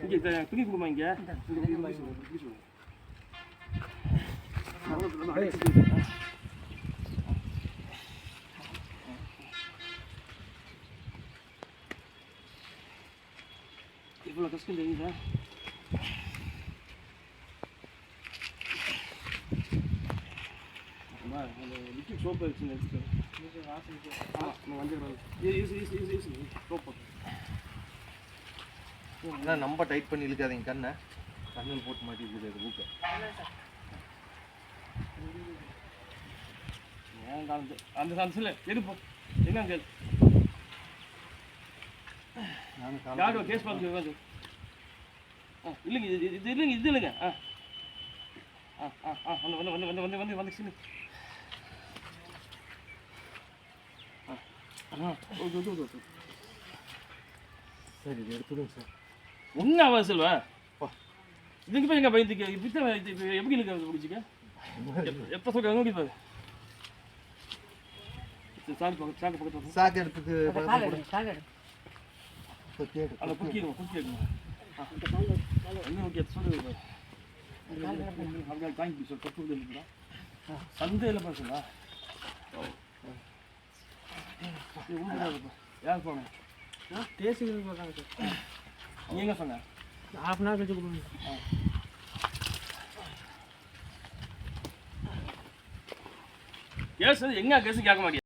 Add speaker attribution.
Speaker 1: இங்கே த- தூக்கி கொடுமா இங்கே இவ்வளோ கஷ்டம் தெரியுதா லிக்விட் சோப்பு வச்சு எடுத்துக்கோ ஆமாம் நம்ம வண்டி easy easy easy easy soap
Speaker 2: ஆனா நம்ம டைட் பண்ணி இழுக்காதீங்க கண்ணை. கண்ணில் போட்டு மாட்டிருக்குது அது ஊக்க.
Speaker 1: அந்த சான்ஸில் எடுப்போம் என்ன கேள் யாரும் கேஸ் பார்த்து ஆ இல்லைங்க இது இது- இல்லைங்க இது இல்லைங்க. ஆ. ஆ ஆ ஆ வந்து வந்து வந்து வந்து வந்து வந்து சின்ன ஆ. ஆ ஓகே ஓகே ஓகே ஓகே.
Speaker 2: சரி எடுத்துடுங்க சார்.
Speaker 1: ஒன்றும் ஆகாது செல்வா இதுக்கு போய் எங்க பயந்துக்க? இப்போ இது எப்படி இருக்கு பிடிச்சிக்க? எப்போ சொல்ற? நோக்கி பாரு. சாக்கு பக்கம். சாக்கு பக்கத்தில்
Speaker 2: சாக்கு தேடு.
Speaker 1: அதை குக்கிடுவோம் குக்கிடுவோம் என்ன ஓகே அவங்க தாங்கி தப்பு இருக்குதா சந்தையில் பேசுங்களா யார் போனேன்
Speaker 3: பேசிக்கிறது சொல்கிறாங்க சார்.
Speaker 1: எங்க சொன்ன.
Speaker 3: ஹாஃப் அன் ஹவர் கழிச்சு கொடுங்க
Speaker 1: கேஸ் எங்க கேஸ் கேட்க